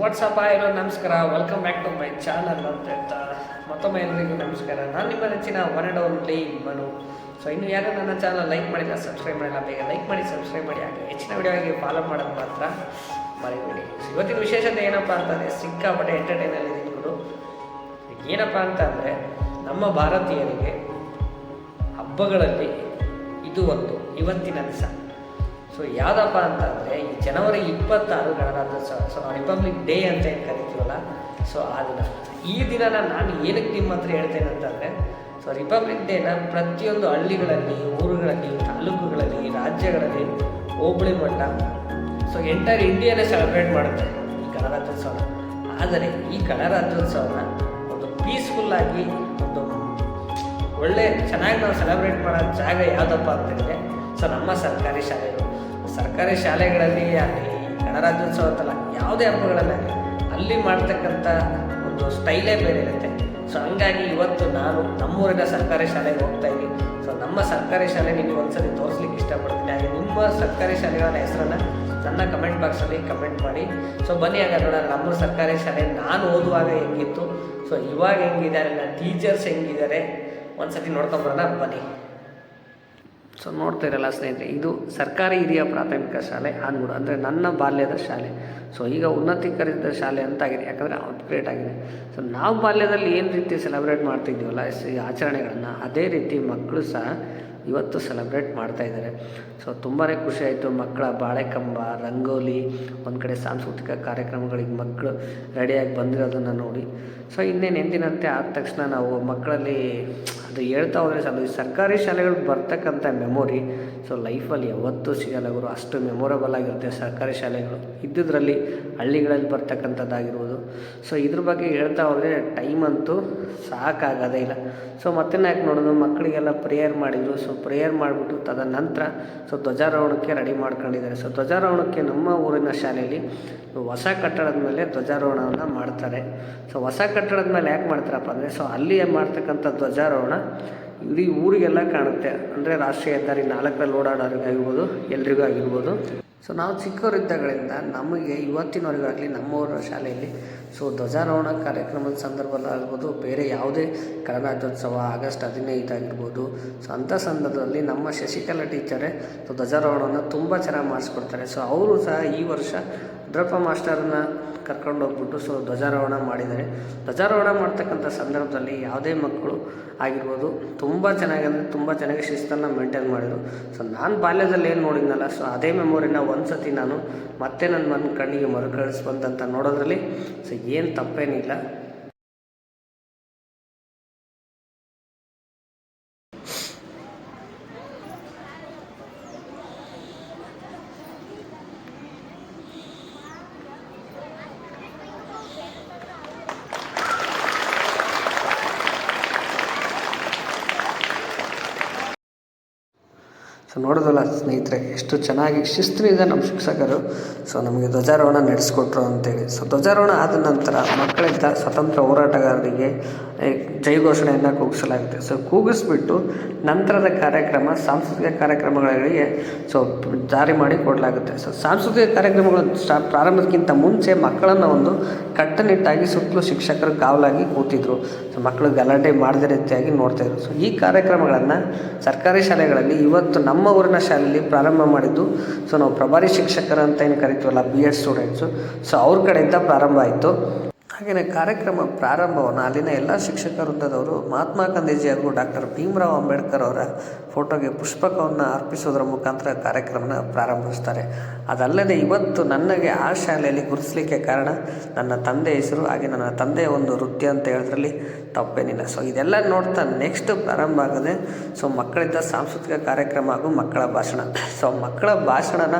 WhatsApp ಆಗಿರೋ ನಮಸ್ಕಾರ. Welcome back to my channel ಅಂತ ಹೇಳ್ತಾ ಮತ್ತೊಮ್ಮೆ ಎಲ್ಲರಿಗೂ ನಮಸ್ಕಾರ. ನಾನು ನಿಮ್ಮ ನೆಚ್ಚಿನ one and only Manu. So ಇನ್ನು ಯಾರು ನನ್ನ ಚಾನಲ್ ಲೈಕ್ ಮಾಡಿಲ್ಲ ಸಬ್ಸ್ಕ್ರೈಬ್ ಮಾಡಿಲ್ಲ, ಬೇಗ ಲೈಕ್ ಮಾಡಿ ಸಬ್ಸ್ಕ್ರೈಬ್ ಮಾಡಿ. ಹಾಗೆ ಹೆಚ್ಚಿನ ವಿಡಿಯೋಗೆ ಫಾಲೋ ಮಾಡೋದು ಮಾತ್ರ ಮರಿಬೇಡಿ. ಇವತ್ತಿನ ವಿಶೇಷತೆ ಏನಪ್ಪ ಅಂತಂದರೆ ಸಿಕ್ಕಾಪಟ್ಟೆ ಎಂಟರ್ಟೈನಲ್ಲಿ ಇದ್ಕೊಂಡು ಏನಪ್ಪ ಅಂತ ಅಂದರೆ ನಮ್ಮ ಭಾರತೀಯರಿಗೆ ಹಬ್ಬಗಳಲ್ಲಿ ಇದು ಒಂದು, ಇವತ್ತಿನ ದಿವಸ. ಸೊ ಯಾವುದಪ್ಪ ಅಂತಂದರೆ, ಈ ಜನವರಿ ಇಪ್ಪತ್ತಾರು ಗಣರಾಜ್ಯೋತ್ಸವ ಸೊ ನಾವು ರಿಪಬ್ಲಿಕ್ ಡೇ ಅಂತ ಏನು ಕರಿತೀವಲ್ಲ ಸೊ ಆ ದಿನ ಈ ದಿನನ ನಾನು ಏನಕ್ಕೆ ನಿಮ್ಮ ಹತ್ರ ಹೇಳ್ತೇನೆ ಅಂತಂದರೆ ಸೊ ರಿಪಬ್ಲಿಕ್ ಡೇನ ಪ್ರತಿಯೊಂದು ಹಳ್ಳಿಗಳಲ್ಲಿ, ಊರುಗಳಲ್ಲಿ, ತಾಲೂಕುಗಳಲ್ಲಿ, ರಾಜ್ಯಗಳಲ್ಲಿ ಹೋಬಳಿ ಮಟ್ಟ ಸೊ ಎಂಟೈರ್ ಇಂಡಿಯಾನೇ ಸೆಲೆಬ್ರೇಟ್ ಮಾಡುತ್ತೆ ಈ ಗಣರಾಜ್ಯೋತ್ಸವನ ಆದರೆ ಈ ಗಣರಾಜ್ಯೋತ್ಸವನ ಒಂದು ಪೀಸ್ಫುಲ್ಲಾಗಿ ಒಂದು ಒಳ್ಳೆ, ಚೆನ್ನಾಗಿ ನಾವು ಸೆಲೆಬ್ರೇಟ್ ಮಾಡೋ ಜಾಗ ಯಾವುದಪ್ಪ ಅಂತಂದರೆ ಸೊ ನಮ್ಮ ಸರ್ಕಾರಿ ಶಾಲೆಗಳು. ಸರ್ಕಾರಿ ಶಾಲೆಗಳಲ್ಲಿ ಆಗಲಿ ಗಣರಾಜ್ಯೋತ್ಸವ ಅಂತಲ್ಲ, ಯಾವುದೇ ಹಬ್ಬಗಳಲ್ಲಾಗಲಿ ಅಲ್ಲಿ ಮಾಡ್ತಕ್ಕಂಥ ಒಂದು ಸ್ಟೈಲೇ ಬೇರೆ ಇರುತ್ತೆ ಸೊ ಹಂಗಾಗಿ ಇವತ್ತು ನಾನು ನಮ್ಮೂರಿನ ಸರ್ಕಾರಿ ಶಾಲೆಗೆ ಹೋಗ್ತಾ ಇದ್ದೀನಿ. ಸೊ ನಮ್ಮ ಸರ್ಕಾರಿ ಶಾಲೆ ನಿಮಗೆ ಒಂದ್ಸರಿ ತೋರಿಸ್ಲಿಕ್ಕೆ ಇಷ್ಟಪಡ್ತೀನಿ. ಹಾಗೆ ನಿಮ್ಮ ಸರ್ಕಾರಿ ಶಾಲೆಗಳ ಹೆಸರನ್ನು ನನ್ನ ಕಮೆಂಟ್ ಬಾಕ್ಸಲ್ಲಿ ಕಮೆಂಟ್ ಮಾಡಿ. ಸೊ ಬನ್ನಿ ಆಗ ನೋಡೋಣ, ನಮ್ಮ ಸರ್ಕಾರಿ ಶಾಲೆ ನಾನು ಓದುವಾಗ ಹೆಂಗಿತ್ತು. ಸೊ ಇವಾಗ ಹೆಂಗಿದ್ದಾರೆ, ನನ್ನ ಟೀಚರ್ಸ್ ಹೆಂಗಿದ್ದಾರೆ, ಒಂದ್ಸತಿ ನೋಡ್ಕೊಂಬರೋಣ ಬನ್ನಿ. ಸೊ ನೋಡ್ತಾ ಇರಲ್ಲ ಸ್ನೇಹಿತರೆ, ಇದು ಸರ್ಕಾರಿ ಹಿರಿಯ ಪ್ರಾಥಮಿಕ ಶಾಲೆ ಆನ್ಗೂಡು ಅಂದರೆ ನನ್ನ ಬಾಲ್ಯದ ಶಾಲೆ. ಸೊ ಈಗ ಉನ್ನತೀಕರಿಸಿದ ಶಾಲೆ ಅಂತ ಆಗಿದೆ, ಯಾಕಂದರೆ ಅಪ್ಗ್ರೇಡ್ ಆಗಿದೆ. ಸೊ ನಾವು ಬಾಲ್ಯದಲ್ಲಿ ಏನು ರೀತಿ ಸೆಲೆಬ್ರೇಟ್ ಮಾಡ್ತಿದ್ದೀವಲ್ಲ ಈ ಆಚರಣೆಗಳನ್ನು, ಅದೇ ರೀತಿ ಮಕ್ಕಳು ಸಹ ಇವತ್ತು ಸೆಲೆಬ್ರೇಟ್ ಮಾಡ್ತಾ ಇದ್ದಾರೆ. ಸೊ ತುಂಬಾ ಖುಷಿ ಆಯಿತು. ಮಕ್ಕಳ ಬಾಳೆಕಂಬ, ರಂಗೋಲಿ, ಒಂದು ಕಡೆ ಸಾಂಸ್ಕೃತಿಕ ಕಾರ್ಯಕ್ರಮಗಳಿಗೆ ಮಕ್ಕಳು ರೆಡಿಯಾಗಿ ಬಂದಿರೋದನ್ನು ನೋಡಿ. ಸೊ ಇನ್ನೇನು ಎಂದಿನಂತೆ ಆದ ತಕ್ಷಣ ನಾವು ಮಕ್ಕಳಲ್ಲಿ ಅದು ಹೇಳ್ತಾ ಹೋದರೆ ಸಾಲು ಸರ್ಕಾರಿ ಶಾಲೆಗಳಿಗೆ ಬರ್ತಕ್ಕಂಥ ಮೆಮೊರಿ ಸೊ ಲೈಫಲ್ಲಿ ಯಾವತ್ತೂ ಸಿಗಲ್ಲ ಗುರು. ಅಷ್ಟು ಮೆಮೊರಬಲ್ ಆಗಿರುತ್ತೆ ಸರ್ಕಾರಿ ಶಾಲೆಗಳು. ಇದ್ದುದರಲ್ಲಿ ಹಳ್ಳಿಗಳಲ್ಲಿ ಬರ್ತಕ್ಕಂಥದ್ದಾಗಿರ್ಬೋದು ಸೊ ಇದ್ರ ಬಗ್ಗೆ ಹೇಳ್ತಾ ಹೋದರೆ ಟೈಮ್ ಅಂತೂ ಸಾಕಾಗೋದೇ ಇಲ್ಲ. ಸೊ ಮತ್ತೆ ಯಾಕೆ ನೋಡೋದು? ಮಕ್ಕಳಿಗೆಲ್ಲ ಪ್ರೇಯರ್ ಮಾಡಿದರು. ಸೊ ಪ್ರೇಯರ್ ಮಾಡಿಬಿಟ್ಟು ತದ ನಂತರ ಸೊ ಧ್ವಜಾರೋಹಣಕ್ಕೆ ರೆಡಿ ಮಾಡ್ಕೊಂಡಿದ್ದಾರೆ. ಸೊ ಧ್ವಜಾರೋಹಣಕ್ಕೆ ನಮ್ಮ ಊರಿನ ಶಾಲೆಯಲ್ಲಿ ಹೊಸ ಕಟ್ಟಡದ ಮೇಲೆ ಧ್ವಜಾರೋಹಣವನ್ನು ಮಾಡ್ತಾರೆ. ಸೊ ಹೊಸ ಕಟ್ಟಡದ ಮೇಲೆ ಯಾಕೆ ಮಾಡ್ತಾರಪ್ಪ ಅಂದರೆ ಸೊ ಅಲ್ಲಿ ಮಾಡ್ತಕ್ಕಂಥ ಧ್ವಜಾರೋಹಣ ಇಡೀ ಊರಿಗೆಲ್ಲ ಕಾಣುತ್ತೆ. ಅಂದರೆ ರಾಷ್ಟ್ರೀಯ ಹೆದ್ದಾರಿ ನಾಲ್ಕರಲ್ಲಿ ಓಡಾಡೋರಿಗಾಗಿರ್ಬೋದು ಎಲ್ರಿಗೂ ಆಗಿರ್ಬೋದು. ಸೊ ನಾವು ಚಿಕ್ಕವರಿದ್ದಾಗಳಿಂದ ನಮಗೆ ಇವತ್ತಿನವರೆಗಾಗಲಿ ನಮ್ಮವರ ಶಾಲೆಯಲ್ಲಿ ಸೊ ಧ್ವಜಾರೋಹಣ ಕಾರ್ಯಕ್ರಮದ ಸಂದರ್ಭದಲ್ಲಿ ಆಗ್ಬೋದು, ಬೇರೆ ಯಾವುದೇ ಗಣರಾಜ್ಯೋತ್ಸವ, ಆಗಸ್ಟ್ ಹದಿನೈದು ಆಗಿರ್ಬೋದು ಸೊ ಅಂಥ ಸಂದರ್ಭದಲ್ಲಿ ನಮ್ಮ ಶಶಿಕಲಾ ಟೀಚರೇ ಸೊ ಧ್ವಜಾರೋಹಣವನ್ನು ತುಂಬ ಚೆನ್ನಾಗಿ ಮಾಡಿಸ್ಕೊಡ್ತಾರೆ. ಸೊ ಅವರು ಸಹ ಈ ವರ್ಷ ರುದ್ರಪ್ಪ ಮಾಸ್ಟರನ್ನ ಕರ್ಕೊಂಡು ಹೋಗ್ಬಿಟ್ಟು ಸೊ ಧ್ವಜಾರೋಹಣ ಮಾಡಿದ್ದಾರೆ. ಧ್ವಜಾರೋಹಣ ಮಾಡ್ತಕ್ಕಂಥ ಸಂದರ್ಭದಲ್ಲಿ ಯಾವುದೇ ಮಕ್ಕಳು ಆಗಿರ್ಬೋದು ತುಂಬ ಚೆನ್ನಾಗಿ ಅಂದರೆ ತುಂಬ ಚೆನ್ನಾಗಿ ಶಿಸ್ತನ್ನು ಮೇಂಟೈನ್ ಮಾಡಿದರು. ಸೊ ನಾನು ಬಾಲ್ಯದಲ್ಲಿ ಏನು ನೋಡಿದ್ನಲ್ಲ ಸೊ ಅದೇ ಮೆಮೊರಿನ ಒಂದು ಸತಿ ನಾನು ಮತ್ತೆ ನನ್ನ ಮನ ಕಣ್ಣಿಗೆ ಮರುಕಳಿಸ್ಬಂದಂತ ನೋಡೋದ್ರಲ್ಲಿ ಸೊ ಏನು ತಪ್ಪೇನಿಲ್ಲ. ಸೊ ನೋಡೋದಲ್ಲ ಸ್ನೇಹಿತರೆ, ಎಷ್ಟು ಚೆನ್ನಾಗಿ ಶಿಸ್ತಿನಿಂದ ನಮ್ಮ ಶಿಕ್ಷಕರು, ಸೊ ನಮಗೆ ಧ್ವಜಾರೋಹಣ ನಡೆಸ್ಕೊಟ್ರು ಅಂತೇಳಿ. ಸೊ ಧ್ವಜಾರೋಹಣ ಆದ ನಂತರ ಮಕ್ಕಳಿಂದ ಸ್ವತಂತ್ರ ಹೋರಾಟಗಾರರಿಗೆ ಜೈ ಘೋಷಣೆಯನ್ನು ಕೂಗಿಸಲಾಗುತ್ತೆ. ಸೊ ಕೂಗಿಸ್ಬಿಟ್ಟು ನಂತರದ ಕಾರ್ಯಕ್ರಮ, ಸಾಂಸ್ಕೃತಿಕ ಕಾರ್ಯಕ್ರಮಗಳಿಗೆ, ಸೊ ಜಾರಿ ಮಾಡಿ ಕೊಡಲಾಗುತ್ತೆ. ಸೊ ಸಾಂಸ್ಕೃತಿಕ ಕಾರ್ಯಕ್ರಮಗಳು ಸ್ಟಾ, ಪ್ರಾರಂಭಕ್ಕಿಂತ ಮುಂಚೆ ಮಕ್ಕಳನ್ನು ಒಂದು ಕಟ್ಟುನಿಟ್ಟಾಗಿ ಸುತ್ತಲೂ ಶಿಕ್ಷಕರು ಕಾವಲಾಗಿ ಕೂತಿದ್ರು. ಮಕ್ಕಳು ಗಲಾಟೆ ಮಾಡದೇ ರೀತಿಯಾಗಿ ನೋಡ್ತಾಯಿದ್ರು ಸೊ ಈ ಕಾರ್ಯಕ್ರಮಗಳನ್ನು ಸರ್ಕಾರಿ ಶಾಲೆಗಳಲ್ಲಿ ಇವತ್ತು ನಮ್ಮ ಊರಿನ ಶಾಲೆಯಲ್ಲಿ ಪ್ರಾರಂಭ ಮಾಡಿದ್ದು. ಸೊ ನಾವು ಪ್ರಭಾರಿ ಶಿಕ್ಷಕರು ಅಂತ ಏನು ಕರಿತೀವಲ್ಲ ಬಿ ಎಡ್ ಸ್ಟೂಡೆಂಟ್ಸು ಸೊ ಅವ್ರ ಕಡೆಯಿಂದ ಪ್ರಾರಂಭ ಆಯಿತು. ಹಾಗೆಯೇ ಕಾರ್ಯಕ್ರಮ ಪ್ರಾರಂಭವನ್ನು ಅಲ್ಲಿನ ಎಲ್ಲ ಶಿಕ್ಷಕ ವೃಂದದವರು ಮಹಾತ್ಮ ಗಾಂಧೀಜಿ ಹಾಗೂ ಡಾಕ್ಟರ್ ಭೀಮರಾವ್ ಅಂಬೇಡ್ಕರ್ ಅವರ ಫೋಟೋಗೆ ಪುಷ್ಪಕವನ್ನು ಅರ್ಪಿಸೋದರ ಮುಖಾಂತರ ಕಾರ್ಯಕ್ರಮನ ಪ್ರಾರಂಭಿಸ್ತಾರೆ ಅದಲ್ಲದೆ ಇವತ್ತು ನನಗೆ ಆ ಶಾಲೆಯಲ್ಲಿ ಗುರುತಿಸಲಿಕ್ಕೆ ಕಾರಣ ನನ್ನ ತಂದೆ ಹೆಸರು, ಹಾಗೆ ನನ್ನ ತಂದೆಯ ಒಂದು ವೃತ್ತಿ ಅಂತ ಹೇಳೋದ್ರಲ್ಲಿ ತಪ್ಪೇನಿಲ್ಲ. ಸೊ ಇದೆಲ್ಲ ನೋಡ್ತಾ ನೆಕ್ಸ್ಟ್ ಪ್ರಾರಂಭ ಆಗದೆ ಸೊ ಮಕ್ಕಳಿಂದ ಸಾಂಸ್ಕೃತಿಕ ಕಾರ್ಯಕ್ರಮ ಹಾಗೂ ಮಕ್ಕಳ ಭಾಷಣ. ಸೊ ಮಕ್ಕಳ ಭಾಷಣನ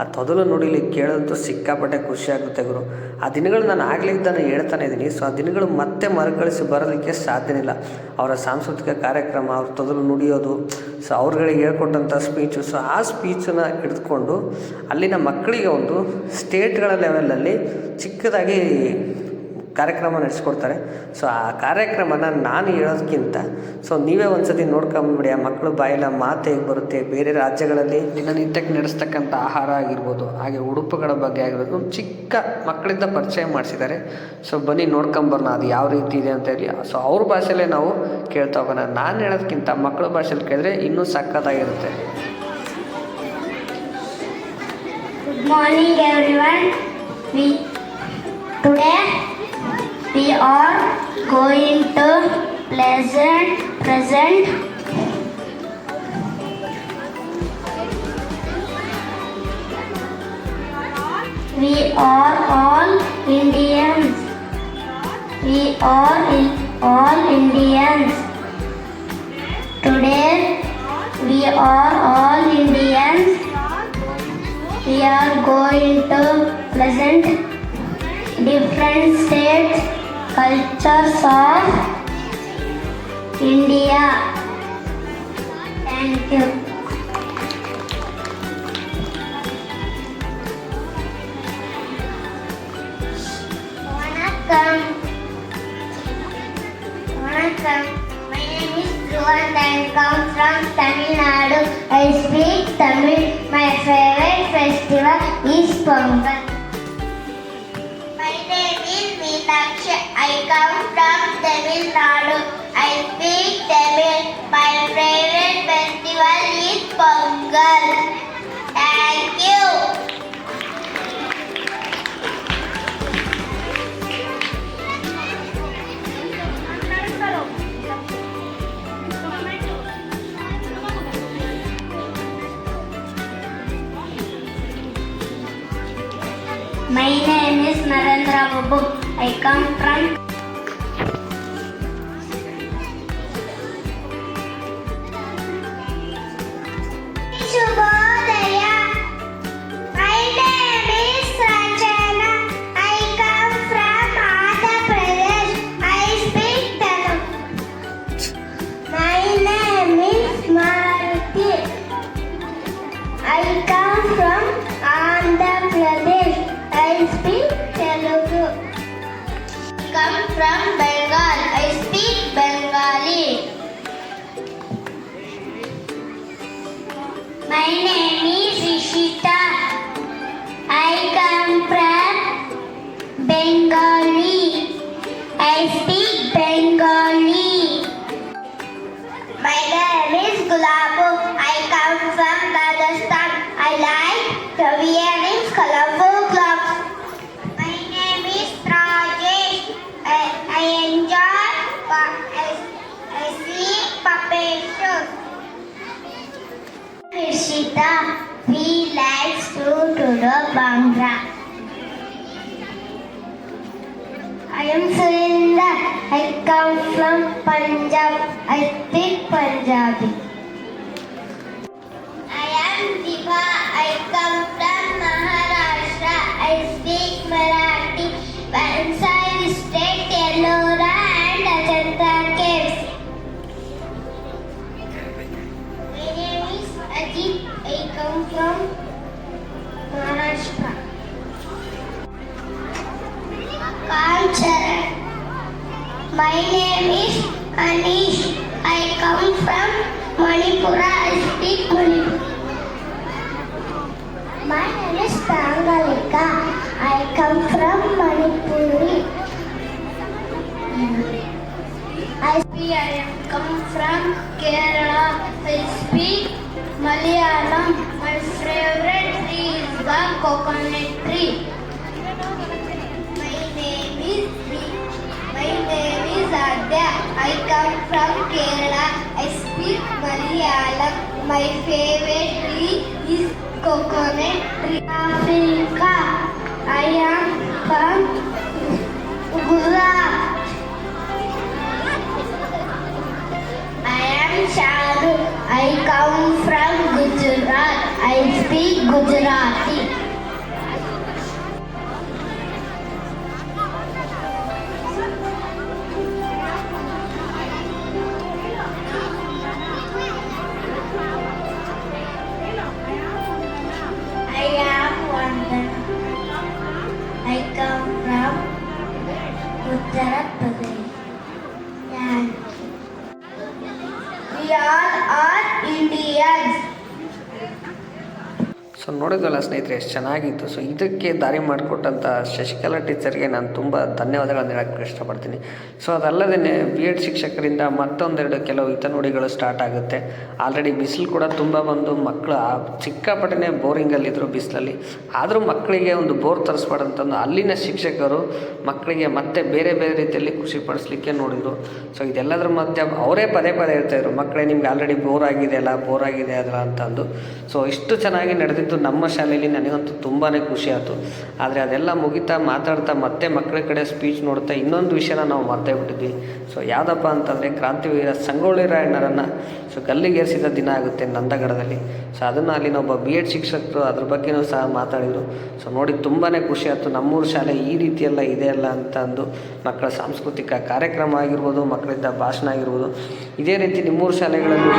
ಆ ತೊದಲು ನುಡಿಲಿ ಕೇಳಿದಂತೂ ಸಿಕ್ಕಾಪಟ್ಟೆ ಖುಷಿಯಾಗುತ್ತೆ ಗುರು. ಆ ದಿನಗಳು ನಾನು ಆಗಲಿದ್ದಾನೆ ಹೇಳ್ತಾನೆ ಇದ್ದೀನಿ. ಸೊ ಆ ದಿನಗಳು ಮತ್ತೆ ಮರುಕಳಿಸಿ ಬರೋದಕ್ಕೆ ಸಾಧ್ಯನಿಲ್ಲ. ಅವರ ಸಾಂಸ್ಕೃತಿಕ ಕಾರ್ಯಕ್ರಮ, ಅವ್ರ ತೊದಲು ನುಡಿಯೋದು ಸೊ ಅವ್ರುಗಳಿಗೆ ಹೇಳ್ಕೊಟ್ಟಂಥ ಸ್ಪೀಚು ಸೊ ಆ ಸ್ಪೀಚನ್ನು ಹಿಡಿದುಕೊಂಡು ಅಲ್ಲಿನ ಮಕ್ಕಳಿಗೆ ಒಂದು ಸ್ಟೇಟ್ಗಳ ಲೆವೆಲಲ್ಲಿ ಚಿಕ್ಕದಾಗಿ ಕಾರ್ಯಕ್ರಮ ನಡೆಸ್ಕೊಡ್ತಾರೆ. ಸೊ ಆ ಕಾರ್ಯಕ್ರಮನ ನಾನು ಹೇಳೋದಕ್ಕಿಂತ ಸೊ ನೀವೇ ಒಂದ್ಸತಿ ನೋಡ್ಕೊಂಬಿಡಿ ಆ ಮಕ್ಕಳು ಬಾಯಿಲ ಮಾತು ಹೇಗೆ ಬರುತ್ತೆ. ಬೇರೆ ರಾಜ್ಯಗಳಲ್ಲಿ ದಿನನಿತ್ಯಕ್ಕೆ ನಡೆಸ್ತಕ್ಕಂಥ ಆಹಾರ ಆಗಿರ್ಬೋದು ಹಾಗೆ ಉಡುಪುಗಳ ಬಗ್ಗೆ ಆಗಿರ್ಬೋದು ಚಿಕ್ಕ ಮಕ್ಕಳಿಂದ ಪರಿಚಯ ಮಾಡಿಸಿದ್ದಾರೆ. ಸೊ ಬನ್ನಿ ನೋಡ್ಕೊಂಬರೋಣ ಅದು ಯಾವ ರೀತಿ ಇದೆ ಅಂತ ಹೇಳಿ. ಸೊ ಅವ್ರ ಭಾಷೆಯಲ್ಲೇ ನಾವು ಕೇಳ್ತಾ ಹೋಗೋಣ. ನಾನು ಹೇಳೋದಕ್ಕಿಂತ ಮಕ್ಕಳ ಭಾಷೆಯಲ್ಲಿ ಕೇಳಿದ್ರೆ ಇನ್ನೂ ಸಕ್ಕತ್ತಾಗಿರುತ್ತೆ Good morning, everyone. Today we are going to pleasant present. We are all Indians. We are all Indians. Today we are all Indians. We are going to present different states, cultures of India. Thank you. Vanakkam. My name is Dhruvan and I come from Tamil Nadu. I come from Tamil Nadu. I speak Tamil. My favorite festival is Pongal. Thank you. My name is Narendra Babu. I come from I speak Bengali. My name is Gulabu. I come from Rajasthan. I like the wearing colorful clothes. My name is Rajesh. I, I enjoy I, I see puppet shows. Rishita, we like to do the Bhangra. I am I come from Punjab. I speak Punjabi. Anish. I come from Manipura. I speak Manipur. My name is Tangalika. I come from Manipuri. I speak, I come from Kerala. I speak Malayalam. My favorite tree is the coconut tree. Adya. I come from Kerala. I speak Malayalam. My favorite tree is coconut tree. Africa. ನೋಡಿದ್ವಲ್ಲ ಸ್ನೇಹಿತರೆ, ಎಷ್ಟು ಚೆನ್ನಾಗಿತ್ತು. So ಇದಕ್ಕೆ ದಾರಿ ಮಾಡಿಕೊಟ್ಟಂಥ ಶಶಿಕಲಾ ಟೀಚರ್ಗೆ ನಾನು ತುಂಬ ಧನ್ಯವಾದಗಳನ್ನು ಹೇಳೋಕ್ಕೆ ಇಷ್ಟಪಡ್ತೀನಿ. ಸೊ ಅದಲ್ಲದೇ ಬಿ ಎಡ್ ಶಿಕ್ಷಕರಿಂದ ಮತ್ತೊಂದೆರಡು ಕೆಲವು ಹಿತನುಡಿಗಳು ಸ್ಟಾರ್ಟ್ ಆಗುತ್ತೆ. ಆಲ್ರೆಡಿ ಬಿಸಿಲು ಕೂಡ ತುಂಬ ಬಂದು ಮಕ್ಕಳು ಆ ಸಿಕ್ಕಾಪಟ್ಟೆ ಬೋರಿಂಗಲ್ಲಿದ್ದರು ಬಿಸಿಲಲ್ಲಿ. ಆದರೂ ಮಕ್ಕಳಿಗೆ ಒಂದು ಬೋರ್ ತರಿಸ್ಬಾರ್ದಂತಂದು ಅಲ್ಲಿನ ಶಿಕ್ಷಕರು ಮಕ್ಕಳಿಗೆ ಮತ್ತೆ ಬೇರೆ ಬೇರೆ ರೀತಿಯಲ್ಲಿ ಖುಷಿ ಪಡಿಸ್ಲಿಕ್ಕೆ ನೋಡಿದರು. ಸೊ ಇದೆಲ್ಲದರ ಮಧ್ಯೆ ಅವರೇ ಪದೇ ಪದೇ ಇರ್ತಾಯಿದ್ರು ಮಕ್ಕಳೇ, ನಿಮ್ಗೆ ಆಲ್ರೆಡಿ ಬೋರ್ ಆಗಿದೆ ಅಲ್ಲ, ಬೋರ್ ಆಗಿದೆ ಅದಲ್ಲ ಅಂತಂದು ಸೊ ಇಷ್ಟು ಚೆನ್ನಾಗಿ ನಡೆದಿದ್ದು ನಮ್ಮ ಶಾಲೆಯಲ್ಲಿ ನನಗಂತೂ ತುಂಬಾ ಖುಷಿ ಆಯಿತು. ಆದರೆ ಅದೆಲ್ಲ ಮುಗಿತಾ ಮಾತಾಡ್ತಾ ಮತ್ತೆ ಮಕ್ಕಳ ಕಡೆ ಸ್ಪೀಚ್ ನೋಡ್ತಾ ಇನ್ನೊಂದು ವಿಷಯನ ನಾವು ಮರ್ತೇ ಬಿಟ್ಟಿದ್ವಿ. ಸೊ ಯಾವುದಪ್ಪ ಅಂತಂದರೆ ಕ್ರಾಂತಿವೀರ ಸಂಗೊಳ್ಳಿ ರಾಯಣ್ಣರನ್ನು ಸೊ ಗಲ್ಲಿಗೇರಿಸಿದ ದಿನ ಆಗುತ್ತೆ ನಂದಗಡದಲ್ಲಿ. ಸೊ ಅದನ್ನು ಅಲ್ಲಿನ ಒಬ್ಬ ಬಿ ಎಡ್ ಶಿಕ್ಷಕರು ಅದ್ರ ಬಗ್ಗೆನೂ ಸಹ ಮಾತಾಡಿದರು. ಸೊ ನೋಡಿ ತುಂಬಾ ಖುಷಿ ಆಯಿತು. ನಮ್ಮೂರು ಶಾಲೆ ಈ ರೀತಿಯೆಲ್ಲ ಇದೆ ಅಲ್ಲ ಅಂತ ಅಂದು ಮಕ್ಕಳ ಸಾಂಸ್ಕೃತಿಕ ಕಾರ್ಯಕ್ರಮ ಆಗಿರ್ಬೋದು ಮಕ್ಕಳಿಂದ ಭಾಷಣ ಆಗಿರ್ಬೋದು. ಇದೇ ರೀತಿ ನಿಮ್ಮೂರು ಶಾಲೆಗಳಲ್ಲಿ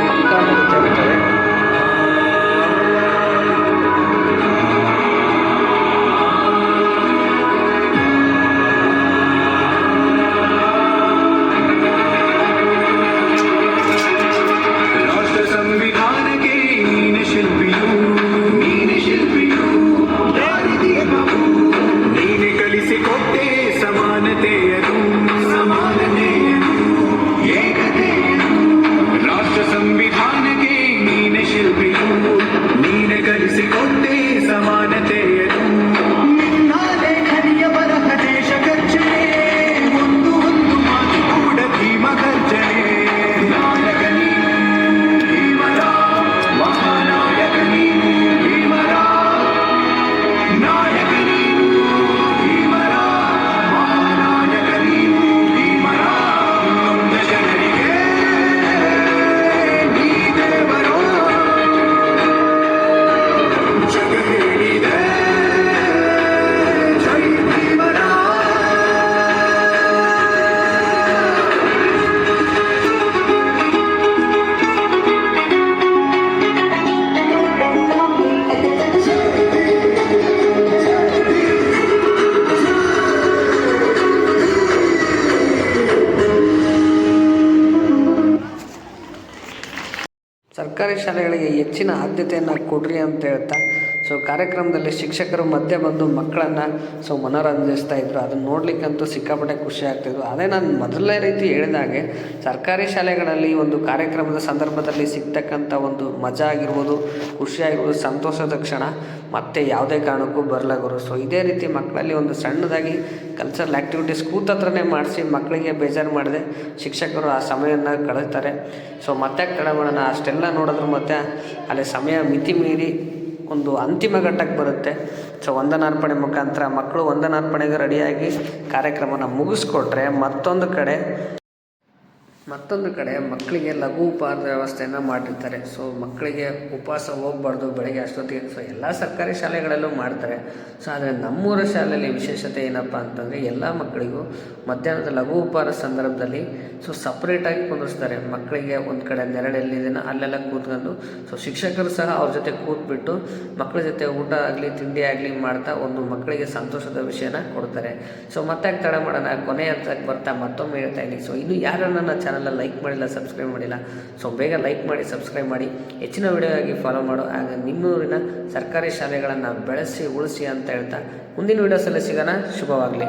కలిసి కొట్టే సమానతే ಸರ್ಕಾರಿ ಶಾಲೆಗಳಿಗೆ ಹೆಚ್ಚಿನ ಆದ್ಯತೆಯನ್ನು ಕೊಡ್ರಿ ಅಂತ ಹೇಳ್ತಾ ಸೊ ಕಾರ್ಯಕ್ರಮದಲ್ಲಿ ಶಿಕ್ಷಕರು ಮಧ್ಯೆ ಬಂದು ಮಕ್ಕಳನ್ನು ಸೊ ಮನೋರಂಜಿಸ್ತಾ ಇದ್ದರು ಅದನ್ನು ನೋಡಲಿಕ್ಕಂತೂ ಸಿಕ್ಕಾಪಟ್ಟೆ ಖುಷಿ ಆಗ್ತಿದ್ರು ಅದೇ ನಾನು ಮೊದಲನೇ ರೀತಿ ಹೇಳಿದಾಗೆ ಸರ್ಕಾರಿ ಶಾಲೆಗಳಲ್ಲಿ ಒಂದು ಕಾರ್ಯಕ್ರಮದ ಸಂದರ್ಭದಲ್ಲಿ ಸಿಗ್ತಕ್ಕಂಥ ಒಂದು ಮಜಾ ಆಗಿರ್ಬೋದು ಖುಷಿಯಾಗಿರ್ಬೋದು ಸಂತೋಷದ ಕ್ಷಣ, ಮತ್ತೆ ಯಾವುದೇ ಕಾರಣಕ್ಕೂ ಬರಲಾಗರು ಸೊ ಇದೇ ರೀತಿ ಮಕ್ಕಳಲ್ಲಿ ಒಂದು ಸಣ್ಣದಾಗಿ ಕಲ್ಚರಲ್ ಆ್ಯಕ್ಟಿವಿಟೀಸ್ ಕೂತತ್ರನೇ ಮಾಡಿಸಿ ಮಕ್ಕಳಿಗೆ ಬೇಜಾರು ಮಾಡದೆ ಶಿಕ್ಷಕರು ಆ ಸಮಯವನ್ನು ಕಳೀತಾರೆ. ಸೊ ಮತ್ತೆ ತಡ ಮಾಡೋಣ ಅಷ್ಟೆಲ್ಲ ನೋಡಿದ್ರು ಮತ್ತೆ ಅಲ್ಲಿ ಸಮಯ ಮಿತಿ ಮೀರಿ ಒಂದು ಅಂತಿಮ ಘಟ್ಟಕ್ಕೆ ಬರುತ್ತೆ. ಸೊ ವಂದನಾರ್ಪಣೆ ಮುಖಾಂತರ ಮಕ್ಕಳು ವಂದನಾರ್ಪಣೆಗೆ ರೆಡಿಯಾಗಿ ಕಾರ್ಯಕ್ರಮನ ಮುಗಿಸ್ಕೊಟ್ರೆ ಮತ್ತೊಂದು ಕಡೆ ಮತ್ತೊಂದು ಕಡೆ ಮಕ್ಕಳಿಗೆ ಲಘು ಉಪಹಾರದ ವ್ಯವಸ್ಥೆಯನ್ನು ಮಾಡಿರ್ತಾರೆ. ಸೊ ಮಕ್ಕಳಿಗೆ ಉಪವಾಸ ಹೋಗ್ಬಾರ್ದು ಬೆಳಗ್ಗೆ ಅಷ್ಟೊತ್ತಿಗೆ. ಸೊ ಎಲ್ಲ ಸರ್ಕಾರಿ ಶಾಲೆಗಳಲ್ಲೂ ಮಾಡ್ತಾರೆ. ಸೊ ಆದರೆ ನಮ್ಮೂರ ಶಾಲೆಯಲ್ಲಿ ವಿಶೇಷತೆ ಏನಪ್ಪ ಅಂತಂದರೆ ಎಲ್ಲ ಮಕ್ಕಳಿಗೂ ಮಧ್ಯಾಹ್ನದ ಲಘು ಉಪಹಾರ ಸಂದರ್ಭದಲ್ಲಿ ಸೊ ಸಪ್ರೇಟಾಗಿ ಕುಂದಿಸ್ತಾರೆ ಮಕ್ಕಳಿಗೆ ಒಂದು ಕಡೆ ನೆರಳೆಲ್ಲಿದೆನೋ ಅಲ್ಲೆಲ್ಲ ಕೂತ್ಕೊಂಡು ಸೊ ಶಿಕ್ಷಕರು ಸಹ ಅವ್ರ ಜೊತೆ ಕೂತ್ಬಿಟ್ಟು ಮಕ್ಕಳ ಜೊತೆ ಊಟ ಆಗಲಿ, ತಿಂಡಿ ಆಗಲಿ ಮಾಡ್ತಾ ಒಂದು ಮಕ್ಕಳಿಗೆ ಸಂತೋಷದ ವಿಷಯನ ಕೊಡ್ತಾರೆ. ಸೊ ಮತ್ತೆ ತಡ ಮಾಡೋಣ, ಕೊನೆ ಹಂತಕ್ಕೆ ಬರ್ತಾ ಮತ್ತೊಮ್ಮೆ ಹೇಳ್ತಾ ಇದ್ದೀನಿ. ಸೊ ಇನ್ನು ಯಾರನ್ನ ನನ್ನ ಚಾನಲ್ ಲೈಕ್ ಮಾಡಿಲ್ಲ, ಸಬ್ಸ್ಕ್ರೈಬ್ ಮಾಡಿಲ್ಲ. ಸೊ ಬೇಗ ಲೈಕ್ ಮಾಡಿ, ಸಬ್ಸ್ಕ್ರೈಬ್ ಮಾಡಿ. ಹೆಚ್ಚಿನ ವಿಡಿಯೋ ಆಗಿ ಫಾಲೋ ಮಾಡು. ಆಗ ನಿಮ್ಮೂರಿನ ಸರ್ಕಾರಿ ಶಾಲೆಗಳನ್ನು ಬೆಳೆಸಿ, ಉಳಿಸಿ ಅಂತ ಹೇಳ್ತಾ ಮುಂದಿನ ವೀಡಿಯೋಸಲ್ಲಿ ಸಿಗೋಣ. ಶುಭವಾಗಲಿ.